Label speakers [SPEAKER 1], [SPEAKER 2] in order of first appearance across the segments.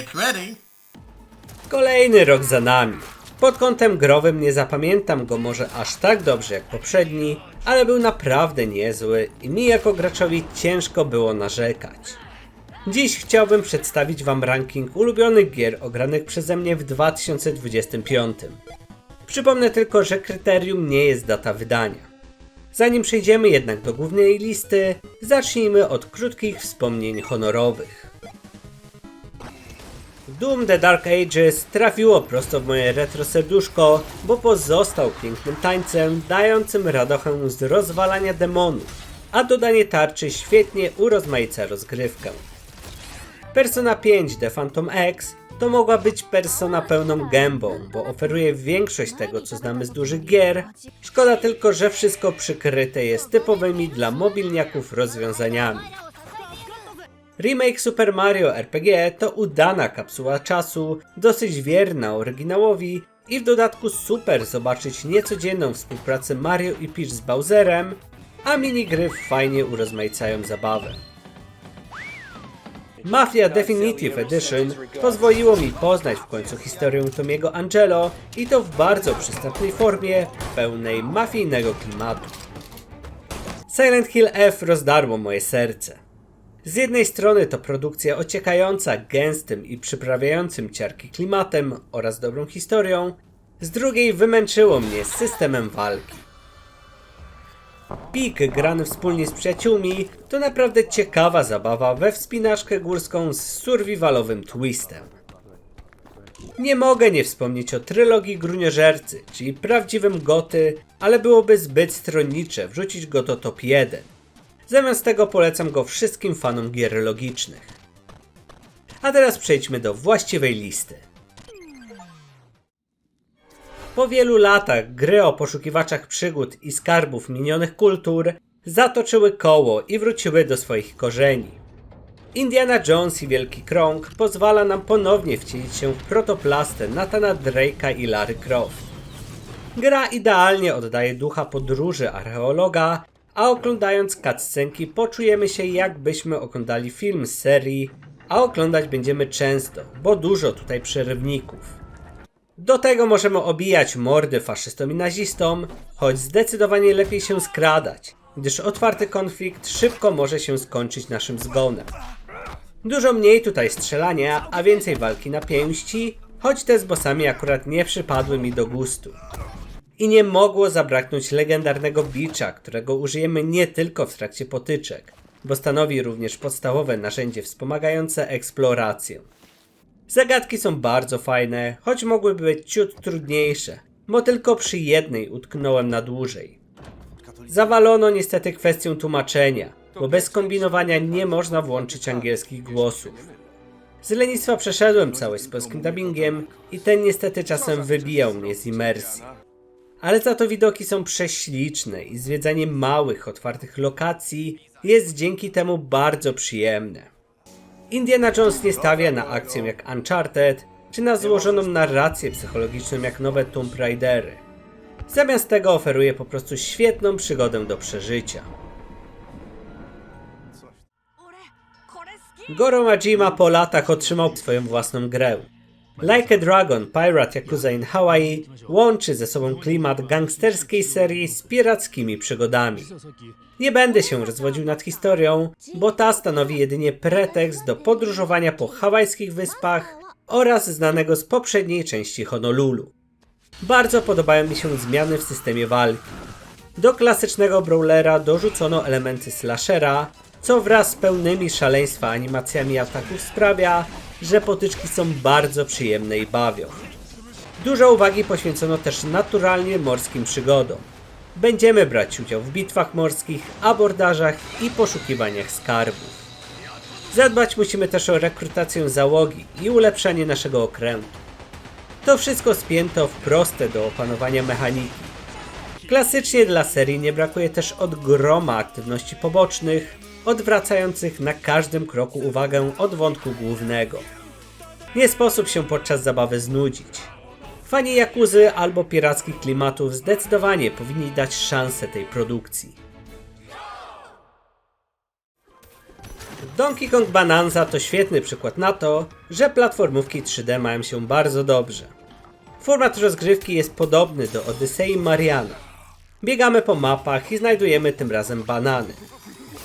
[SPEAKER 1] Get ready.
[SPEAKER 2] Kolejny rok za nami. Pod kątem growym nie zapamiętam go może aż tak dobrze jak poprzedni, ale był naprawdę niezły i mi jako graczowi ciężko było narzekać. Dziś chciałbym przedstawić Wam ranking ulubionych gier ogranych przeze mnie w 2025. Przypomnę tylko, że kryterium nie jest data wydania. Zanim przejdziemy jednak do głównej listy, zacznijmy od krótkich wspomnień honorowych. Doom The Dark Ages trafiło prosto w moje retro serduszko, bo pozostał pięknym tańcem dającym radochę z rozwalania demonów, a dodanie tarczy świetnie urozmaica rozgrywkę. Persona 5 The Phantom X to mogła być persona pełną gębą, bo oferuje większość tego, co znamy z dużych gier. Szkoda tylko, że wszystko przykryte jest typowymi dla mobilniaków rozwiązaniami. Remake Super Mario RPG to udana kapsuła czasu, dosyć wierna oryginałowi i w dodatku super zobaczyć niecodzienną współpracę Mario i Peach z Bowserem, a minigry fajnie urozmaicają zabawę. Mafia Definitive Edition pozwoliło mi poznać w końcu historię Tomiego Angelo i to w bardzo przystępnej formie, pełnej mafijnego klimatu. Silent Hill F rozdarło moje serce. Z jednej strony to produkcja ociekająca gęstym i przyprawiającym ciarki klimatem oraz dobrą historią, z drugiej wymęczyło mnie systemem walki. Pik grany wspólnie z przyjaciółmi to naprawdę ciekawa zabawa we wspinaczkę górską z survivalowym twistem. Nie mogę nie wspomnieć o trylogii Gruniożercy, czyli prawdziwym goty, ale byłoby zbyt stronnicze wrzucić go do top 1. Zamiast tego polecam go wszystkim fanom gier logicznych. A teraz przejdźmy do właściwej listy. Po wielu latach gry o poszukiwaczach przygód i skarbów minionych kultur zatoczyły koło i wróciły do swoich korzeni. Indiana Jones i Wielki Krąg pozwala nam ponownie wcielić się w protoplastę Nathana Drake'a i Larry Croft. Gra idealnie oddaje ducha podróży archeologa, a oglądając cutscenki poczujemy się jakbyśmy oglądali film z serii, a oglądać będziemy często, bo dużo tutaj przerywników. Do tego możemy obijać mordy faszystom i nazistom, choć zdecydowanie lepiej się skradać, gdyż otwarty konflikt szybko może się skończyć naszym zgonem. Dużo mniej tutaj strzelania, a więcej walki na pięści, choć te z bossami akurat nie przypadły mi do gustu. I nie mogło zabraknąć legendarnego bicza, którego użyjemy nie tylko w trakcie potyczek, bo stanowi również podstawowe narzędzie wspomagające eksplorację. Zagadki są bardzo fajne, choć mogłyby być ciut trudniejsze, bo tylko przy jednej utknąłem na dłużej. Zawalono niestety kwestię tłumaczenia, bo bez kombinowania nie można włączyć angielskich głosów. Z lenistwa przeszedłem całość z polskim dubbingiem i ten niestety czasem wybijał mnie z imersji. Ale za to widoki są prześliczne i zwiedzanie małych, otwartych lokacji jest dzięki temu bardzo przyjemne. Indiana Jones nie stawia na akcję jak Uncharted, czy na złożoną narrację psychologiczną jak nowe Tomb Raidery. Zamiast tego oferuje po prostu świetną przygodę do przeżycia. Goro Majima po latach otrzymał swoją własną grę. Like a Dragon Pirate Yakuza in Hawaii łączy ze sobą klimat gangsterskiej serii z pirackimi przygodami. Nie będę się rozwodził nad historią, bo ta stanowi jedynie pretekst do podróżowania po hawajskich wyspach oraz znanego z poprzedniej części Honolulu. Bardzo podobają mi się zmiany w systemie walki. Do klasycznego brawlera dorzucono elementy slashera, co wraz z pełnymi szaleństwa animacjami ataków sprawia, że potyczki są bardzo przyjemne i bawią. Dużo uwagi poświęcono też naturalnie morskim przygodom. Będziemy brać udział w bitwach morskich, abordażach i poszukiwaniach skarbów. Zadbać musimy też o rekrutację załogi i ulepszanie naszego okrętu. To wszystko spięto w proste do opanowania mechaniki. Klasycznie dla serii nie brakuje też od groma aktywności pobocznych, odwracających na każdym kroku uwagę od wątku głównego. Nie sposób się podczas zabawy znudzić. Fani Jakuzy albo pirackich klimatów zdecydowanie powinni dać szansę tej produkcji. Donkey Kong Bonanza to świetny przykład na to, że platformówki 3D mają się bardzo dobrze. Format rozgrywki jest podobny do Odyssei Mariana. Biegamy po mapach i znajdujemy tym razem banany.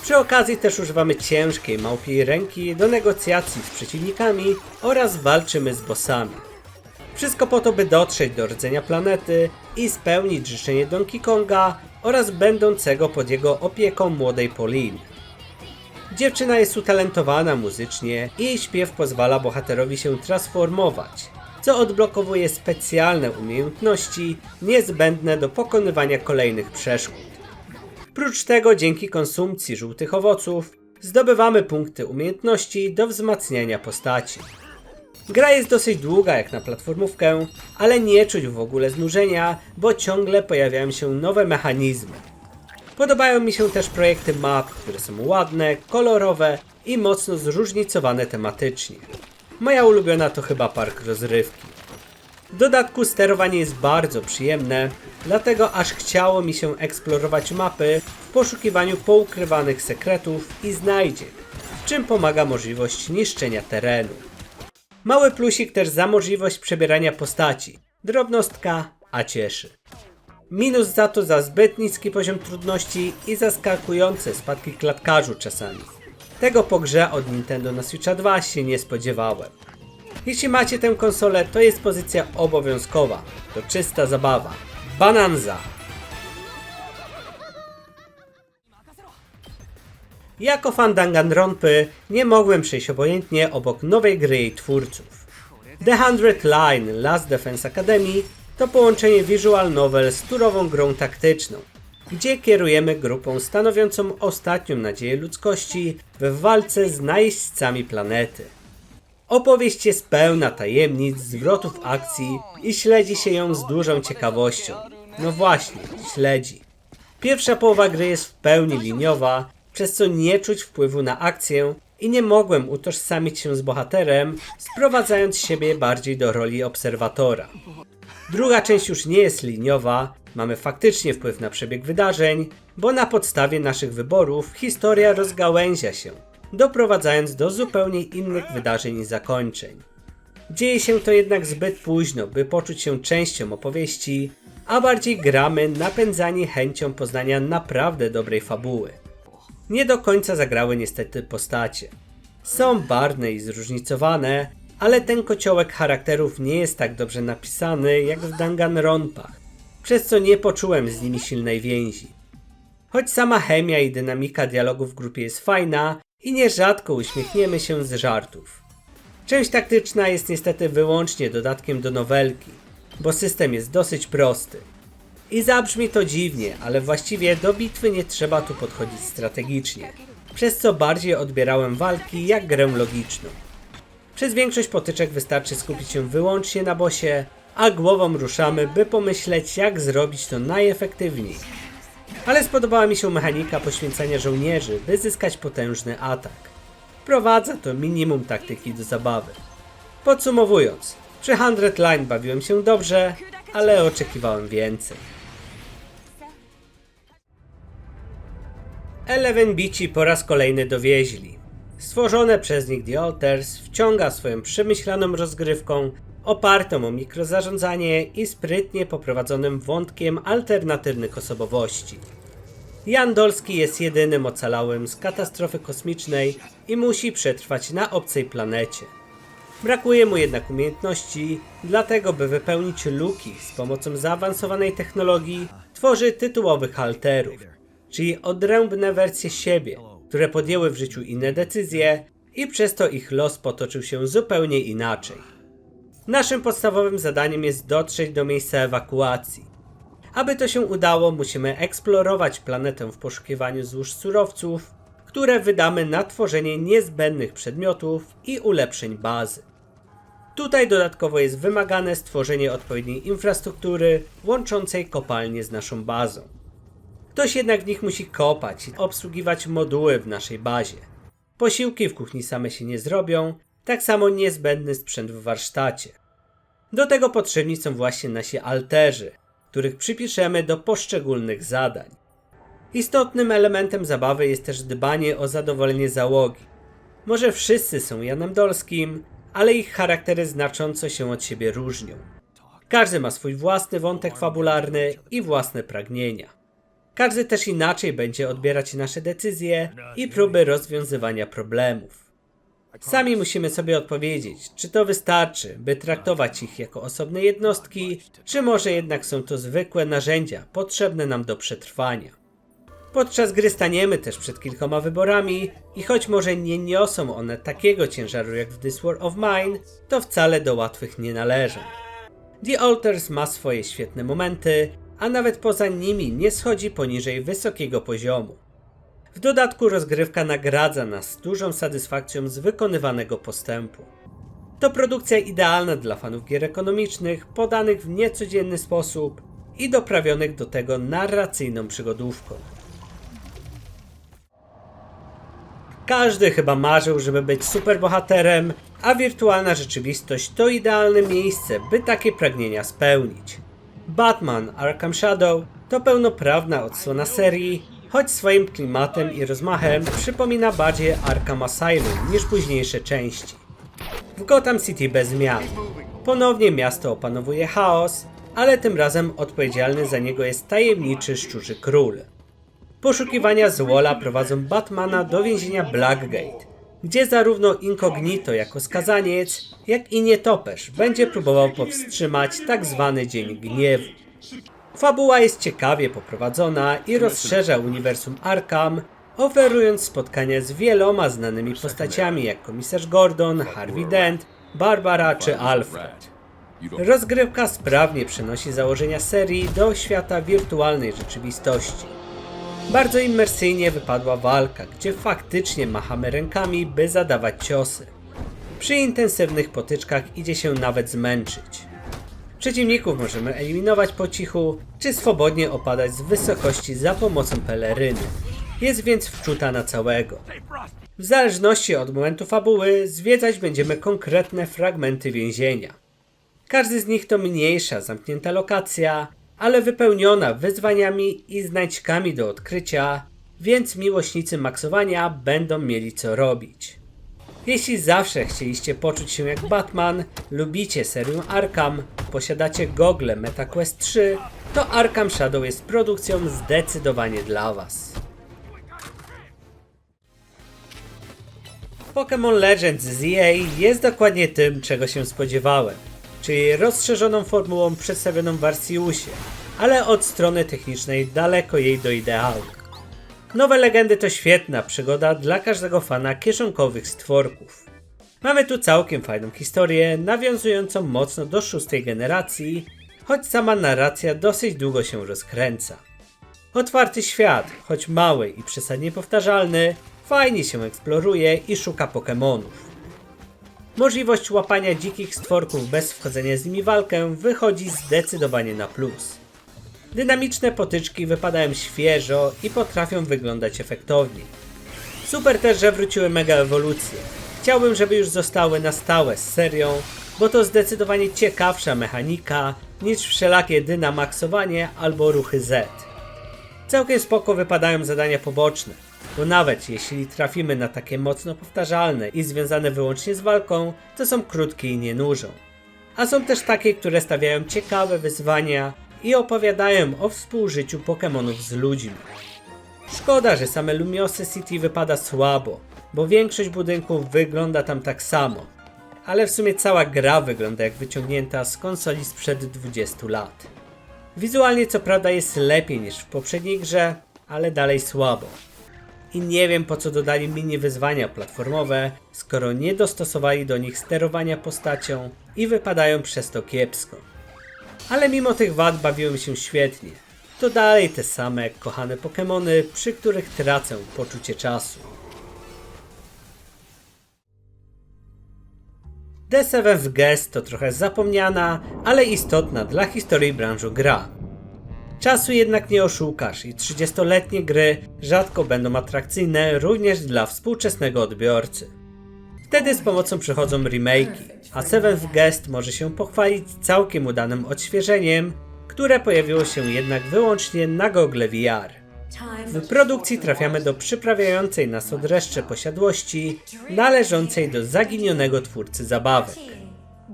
[SPEAKER 2] Przy okazji też używamy ciężkiej małpiej ręki do negocjacji z przeciwnikami oraz walczymy z bossami. Wszystko po to, by dotrzeć do rdzenia planety i spełnić życzenie Donkey Konga oraz będącego pod jego opieką młodej Pauline. Dziewczyna jest utalentowana muzycznie i jej śpiew pozwala bohaterowi się transformować, co odblokowuje specjalne umiejętności niezbędne do pokonywania kolejnych przeszkód. Prócz tego, dzięki konsumpcji żółtych owoców, zdobywamy punkty umiejętności do wzmacniania postaci. Gra jest dosyć długa jak na platformówkę, ale nie czuć w ogóle znużenia, bo ciągle pojawiają się nowe mechanizmy. Podobają mi się też projekty map, które są ładne, kolorowe i mocno zróżnicowane tematycznie. Moja ulubiona to chyba park rozrywki. W dodatku sterowanie jest bardzo przyjemne, dlatego aż chciało mi się eksplorować mapy w poszukiwaniu poukrywanych sekretów i znajdziek, w czym pomaga możliwość niszczenia terenu. Mały plusik też za możliwość przebierania postaci. Drobnostka, a cieszy. Minus za to za zbyt niski poziom trudności i zaskakujące spadki klatkarzu czasami. Tego po grze od Nintendo na Switcha 2 się nie spodziewałem. Jeśli macie tę konsolę, to jest pozycja obowiązkowa. To czysta zabawa. Bananza! Jako fan Danganronpy nie mogłem przejść obojętnie obok nowej gry jej twórców. The Hundred Line Last Defense Academy to połączenie visual novel z turową grą taktyczną, gdzie kierujemy grupą stanowiącą ostatnią nadzieję ludzkości w walce z najeźdźcami planety. Opowieść jest pełna tajemnic, zwrotów akcji i śledzi się ją z dużą ciekawością. No właśnie, śledzi. Pierwsza połowa gry jest w pełni liniowa, przez co nie czuć wpływu na akcję i nie mogłem utożsamić się z bohaterem, sprowadzając siebie bardziej do roli obserwatora. Druga część już nie jest liniowa, mamy faktycznie wpływ na przebieg wydarzeń, bo na podstawie naszych wyborów historia rozgałęzia się, doprowadzając do zupełnie innych wydarzeń i zakończeń. Dzieje się to jednak zbyt późno, by poczuć się częścią opowieści, a bardziej gramy napędzani chęcią poznania naprawdę dobrej fabuły. Nie do końca zagrały niestety postacie. Są barwne i zróżnicowane, ale ten kociołek charakterów nie jest tak dobrze napisany jak w Danganronpach, przez co nie poczułem z nimi silnej więzi. Choć sama chemia i dynamika dialogu w grupie jest fajna i nierzadko uśmiechniemy się z żartów. Część taktyczna jest niestety wyłącznie dodatkiem do nowelki, bo system jest dosyć prosty. I zabrzmi to dziwnie, ale właściwie do bitwy nie trzeba tu podchodzić strategicznie, przez co bardziej odbierałem walki jak grę logiczną. Przez większość potyczek wystarczy skupić się wyłącznie na bosie, a głową ruszamy, by pomyśleć jak zrobić to najefektywniej. Ale spodobała mi się mechanika poświęcania żołnierzy, by zyskać potężny atak. Wprowadza to minimum taktyki do zabawy. Podsumowując, przy 100 Line bawiłem się dobrze, ale oczekiwałem więcej. Eleven Bici po raz kolejny dowieźli. Stworzone przez nich The Alters wciąga swoją przemyślaną rozgrywką, opartą o mikrozarządzanie i sprytnie poprowadzonym wątkiem alternatywnych osobowości. Jan Dolski jest jedynym ocalałym z katastrofy kosmicznej i musi przetrwać na obcej planecie. Brakuje mu jednak umiejętności, dlatego by wypełnić luki z pomocą zaawansowanej technologii tworzy tytułowych alterów, czyli odrębne wersje siebie, które podjęły w życiu inne decyzje i przez to ich los potoczył się zupełnie inaczej. Naszym podstawowym zadaniem jest dotrzeć do miejsca ewakuacji. Aby to się udało, musimy eksplorować planetę w poszukiwaniu złóż surowców, które wydamy na tworzenie niezbędnych przedmiotów i ulepszeń bazy. Tutaj dodatkowo jest wymagane stworzenie odpowiedniej infrastruktury łączącej kopalnię z naszą bazą. Ktoś jednak w nich musi kopać i obsługiwać moduły w naszej bazie. Posiłki w kuchni same się nie zrobią, tak samo niezbędny sprzęt w warsztacie. Do tego potrzebni są właśnie nasi alterzy, których przypiszemy do poszczególnych zadań. Istotnym elementem zabawy jest też dbanie o zadowolenie załogi. Może wszyscy są Janem Dolskim, ale ich charaktery znacząco się od siebie różnią. Każdy ma swój własny wątek fabularny i własne pragnienia. Każdy też inaczej będzie odbierać nasze decyzje i próby rozwiązywania problemów. Sami musimy sobie odpowiedzieć, czy to wystarczy, by traktować ich jako osobne jednostki, czy może jednak są to zwykłe narzędzia potrzebne nam do przetrwania. Podczas gry staniemy też przed kilkoma wyborami i choć może nie niosą one takiego ciężaru jak w This War of Mine, to wcale do łatwych nie należą. The Alters ma swoje świetne momenty, a nawet poza nimi nie schodzi poniżej wysokiego poziomu. W dodatku rozgrywka nagradza nas dużą satysfakcją z wykonywanego postępu. To produkcja idealna dla fanów gier ekonomicznych, podanych w niecodzienny sposób i doprawionych do tego narracyjną przygodówką. Każdy chyba marzył, żeby być superbohaterem, a wirtualna rzeczywistość to idealne miejsce, by takie pragnienia spełnić. Batman Arkham Shadow to pełnoprawna odsłona serii, choć swoim klimatem i rozmachem przypomina bardziej Arkham Asylum niż późniejsze części. W Gotham City bez zmian. Ponownie miasto opanowuje chaos, ale tym razem odpowiedzialny za niego jest tajemniczy szczurzy król. Poszukiwania Złola prowadzą Batmana do więzienia Blackgate, gdzie zarówno Incognito jako skazaniec, jak i nietoperz będzie próbował powstrzymać tak zwany Dzień Gniewu. Fabuła jest ciekawie poprowadzona i rozszerza uniwersum Arkham, oferując spotkania z wieloma znanymi postaciami jak komisarz Gordon, Harvey Dent, Barbara czy Alfred. Rozgrywka sprawnie przenosi założenia serii do świata wirtualnej rzeczywistości. Bardzo imersyjnie wypadła walka, gdzie faktycznie machamy rękami, by zadawać ciosy. Przy intensywnych potyczkach idzie się nawet zmęczyć. Przeciwników możemy eliminować po cichu, czy swobodnie opadać z wysokości za pomocą peleryny. Jest więc wczuta na całego. W zależności od momentu fabuły zwiedzać będziemy konkretne fragmenty więzienia. Każdy z nich to mniejsza, zamknięta lokacja, ale wypełniona wyzwaniami i znajdźkami do odkrycia, więc miłośnicy maksowania będą mieli co robić. Jeśli zawsze chcieliście poczuć się jak Batman, lubicie serię Arkham, posiadacie gogle MetaQuest 3, to Arkham Shadow jest produkcją zdecydowanie dla Was. Pokémon Legends z EA jest dokładnie tym, czego się spodziewałem, czyli rozszerzoną formułą przedstawioną w Arceusie, ale od strony technicznej daleko jej do ideału. Nowe legendy to świetna przygoda dla każdego fana kieszonkowych stworków. Mamy tu całkiem fajną historię, nawiązującą mocno do szóstej generacji, choć sama narracja dosyć długo się rozkręca. Otwarty świat, choć mały i przesadnie powtarzalny, fajnie się eksploruje i szuka Pokémonów. Możliwość łapania dzikich stworków bez wchodzenia z nimi w walkę wychodzi zdecydowanie na plus. Dynamiczne potyczki wypadają świeżo i potrafią wyglądać efektownie. Super też, że wróciły mega ewolucje. Chciałbym, żeby już zostały na stałe z serią, bo to zdecydowanie ciekawsza mechanika niż wszelakie dynamaksowanie albo ruchy Z. Całkiem spoko wypadają zadania poboczne, bo nawet jeśli trafimy na takie mocno powtarzalne i związane wyłącznie z walką, to są krótkie i nie nużą. A są też takie, które stawiają ciekawe wyzwania i opowiadają o współżyciu Pokémonów z ludźmi. Szkoda, że same Lumiosy City wypada słabo, bo większość budynków wygląda tam tak samo. Ale w sumie cała gra wygląda jak wyciągnięta z konsoli sprzed 20 lat. Wizualnie co prawda jest lepiej niż w poprzedniej grze, ale dalej słabo. I nie wiem po co dodali mini wyzwania platformowe, skoro nie dostosowali do nich sterowania postacią i wypadają przez to kiepsko. Ale mimo tych wad bawiłem się świetnie. To dalej te same kochane Pokémony, przy których tracę poczucie czasu. Seventh Guest to trochę zapomniana, ale istotna dla historii branży gra. Czasu jednak nie oszukasz i 30-letnie gry rzadko będą atrakcyjne również dla współczesnego odbiorcy. Wtedy z pomocą przychodzą remake'i, a Seventh Guest może się pochwalić całkiem udanym odświeżeniem, które pojawiło się jednak wyłącznie na Google VR. W produkcji trafiamy do przyprawiającej nas o dreszcze posiadłości należącej do zaginionego twórcy zabawek.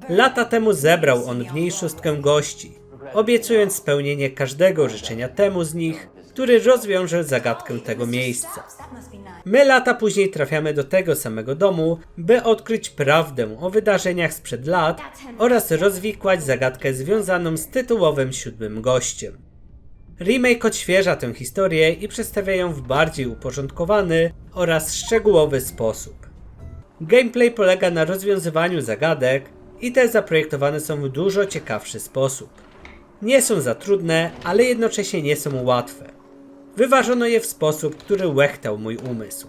[SPEAKER 2] Lata temu zebrał on w niej szóstkę gości, obiecując spełnienie każdego życzenia temu z nich, który rozwiąże zagadkę tego miejsca. My lata później trafiamy do tego samego domu, by odkryć prawdę o wydarzeniach sprzed lat oraz rozwikłać zagadkę związaną z tytułowym siódmym gościem. Remake odświeża tę historię i przedstawia ją w bardziej uporządkowany oraz szczegółowy sposób. Gameplay polega na rozwiązywaniu zagadek i te zaprojektowane są w dużo ciekawszy sposób. Nie są za trudne, ale jednocześnie nie są łatwe. Wyważono je w sposób, który łechtał mój umysł.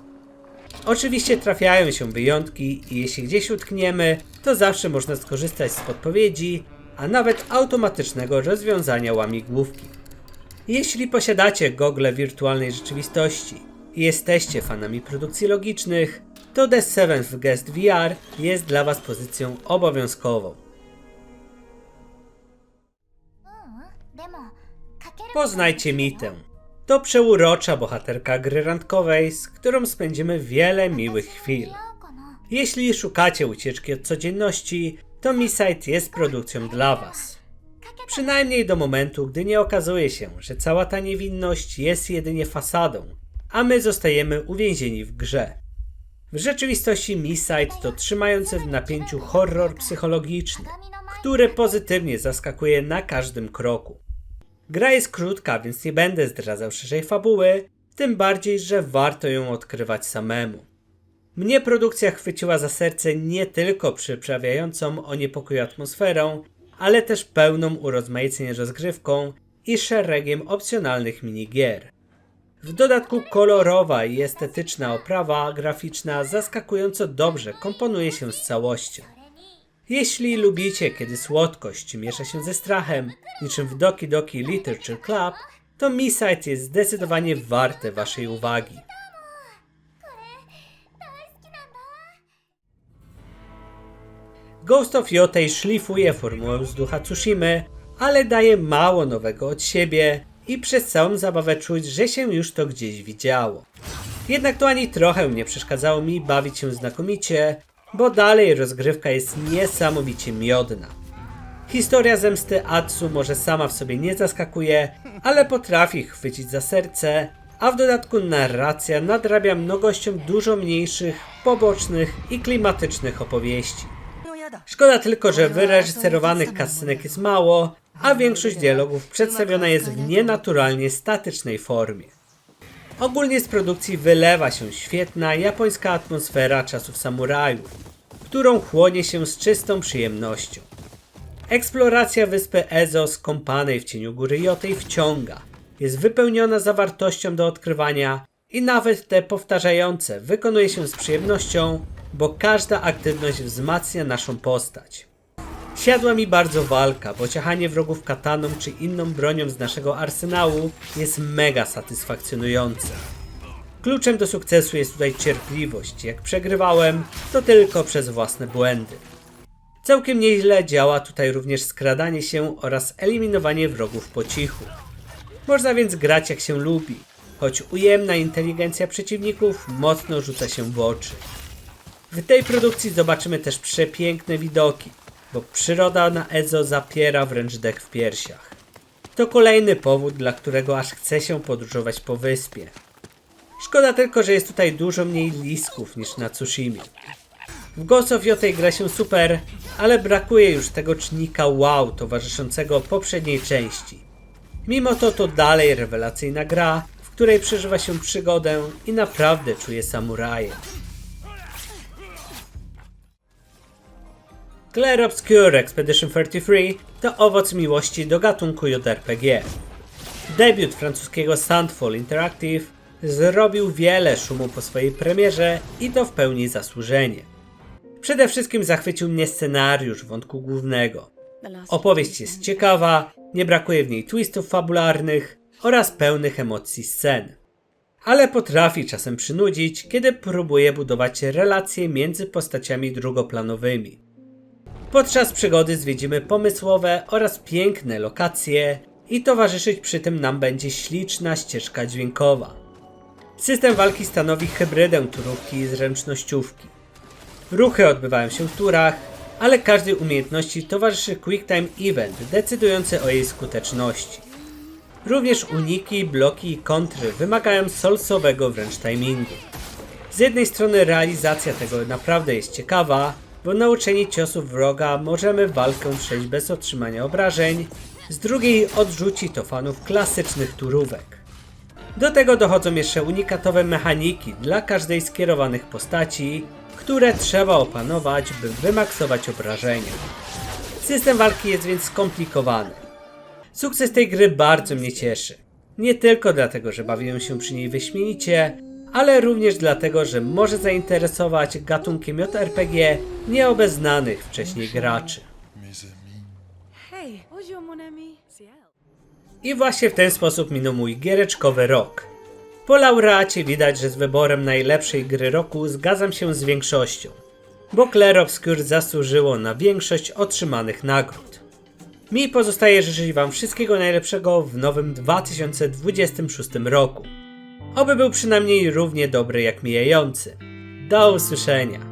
[SPEAKER 2] Oczywiście trafiają się wyjątki i jeśli gdzieś utkniemy, to zawsze można skorzystać z podpowiedzi, a nawet automatycznego rozwiązania łamigłówki. Jeśli posiadacie gogle wirtualnej rzeczywistości i jesteście fanami produkcji logicznych, to The Seventh Guest VR jest dla Was pozycją obowiązkową. Poznajcie mitę. To przeurocza bohaterka gry randkowej, z którą spędzimy wiele miłych chwil. Jeśli szukacie ucieczki od codzienności, to Misite jest produkcją dla Was. Przynajmniej do momentu, gdy nie okazuje się, że cała ta niewinność jest jedynie fasadą, a my zostajemy uwięzieni w grze. W rzeczywistości Misite to trzymający w napięciu horror psychologiczny, który pozytywnie zaskakuje na każdym kroku. Gra jest krótka, więc nie będę zdradzał szerzej fabuły, tym bardziej, że warto ją odkrywać samemu. Mnie produkcja chwyciła za serce nie tylko przyprawiającą o niepokoju atmosferą, ale też pełną urozmaiceń rozgrywką i szeregiem opcjonalnych minigier. W dodatku kolorowa i estetyczna oprawa graficzna zaskakująco dobrze komponuje się z całością. Jeśli lubicie, kiedy słodkość miesza się ze strachem, niczym w Doki Doki Literature Club, to Misite jest zdecydowanie warte waszej uwagi. Ghost of Yotei szlifuje formułę z ducha Tsushimy, ale daje mało nowego od siebie i przez całą zabawę czuć, że się już to gdzieś widziało. Jednak to ani trochę nie przeszkadzało mi bawić się znakomicie, bo dalej rozgrywka jest niesamowicie miodna. Historia zemsty Atsu może sama w sobie nie zaskakuje, ale potrafi chwycić za serce, a w dodatku narracja nadrabia mnogością dużo mniejszych, pobocznych i klimatycznych opowieści. Szkoda tylko, że wyreżyserowanych kascenek jest mało, a większość dialogów przedstawiona jest w nienaturalnie statycznej formie. Ogólnie z produkcji wylewa się świetna japońska atmosfera czasów samurajów, którą chłonie się z czystą przyjemnością. Eksploracja wyspy Ezo skąpanej w cieniu góry Jotej wciąga, jest wypełniona zawartością do odkrywania i nawet te powtarzające wykonuje się z przyjemnością, bo każda aktywność wzmacnia naszą postać. Siadła mi bardzo walka, bo ciachanie wrogów kataną czy inną bronią z naszego arsenału jest mega satysfakcjonujące. Kluczem do sukcesu jest tutaj cierpliwość. Jak przegrywałem, to tylko przez własne błędy. Całkiem nieźle działa tutaj również skradanie się oraz eliminowanie wrogów po cichu. Można więc grać jak się lubi, choć ujemna inteligencja przeciwników mocno rzuca się w oczy. W tej produkcji zobaczymy też przepiękne widoki, bo przyroda na Ezo zapiera wręcz dech w piersiach. To kolejny powód, dla którego aż chce się podróżować po wyspie. Szkoda tylko, że jest tutaj dużo mniej lisków niż na Tsushimie. W Ghost of Yotei gra się super, ale brakuje już tego cznika wow towarzyszącego poprzedniej części. Mimo to to dalej rewelacyjna gra, w której przeżywa się przygodę i naprawdę czuje samuraje. Clair Obscure Expedition 33 to owoc miłości do gatunku JRPG. Debiut francuskiego Sandfall Interactive zrobił wiele szumu po swojej premierze i to w pełni zasłużenie. Przede wszystkim zachwycił mnie scenariusz wątku głównego. Opowieść jest ciekawa, nie brakuje w niej twistów fabularnych oraz pełnych emocji scen. Ale potrafi czasem przynudzić, kiedy próbuje budować relacje między postaciami drugoplanowymi. Podczas przygody zwiedzimy pomysłowe oraz piękne lokacje i towarzyszyć przy tym nam będzie śliczna ścieżka dźwiękowa. System walki stanowi hybrydę turówki i zręcznościówki. Ruchy odbywają się w turach, ale każdej umiejętności towarzyszy Quick Time Event decydujący o jej skuteczności. Również uniki, bloki i kontry wymagają solsowego wręcz timingu. Z jednej strony realizacja tego naprawdę jest ciekawa, bo nauczeni ciosów wroga możemy walkę przejść bez otrzymania obrażeń, z drugiej odrzuci to fanów klasycznych turówek. Do tego dochodzą jeszcze unikatowe mechaniki dla każdej z kierowanych postaci, które trzeba opanować, by wymaksować obrażenia. System walki jest więc skomplikowany. Sukces tej gry bardzo mnie cieszy. Nie tylko dlatego, że bawiłem się przy niej wyśmienicie, ale również dlatego, że może zainteresować gatunkiem JRPG nieobeznanych wcześniej graczy. I właśnie w ten sposób minął mój giereczkowy rok. Po laureacie widać, że z wyborem najlepszej gry roku zgadzam się z większością, bo Clair Obscure zasłużyło na większość otrzymanych nagród. Mi pozostaje życzyć Wam wszystkiego najlepszego w nowym 2026 roku. Oby był przynajmniej równie dobry jak mijający. Do usłyszenia.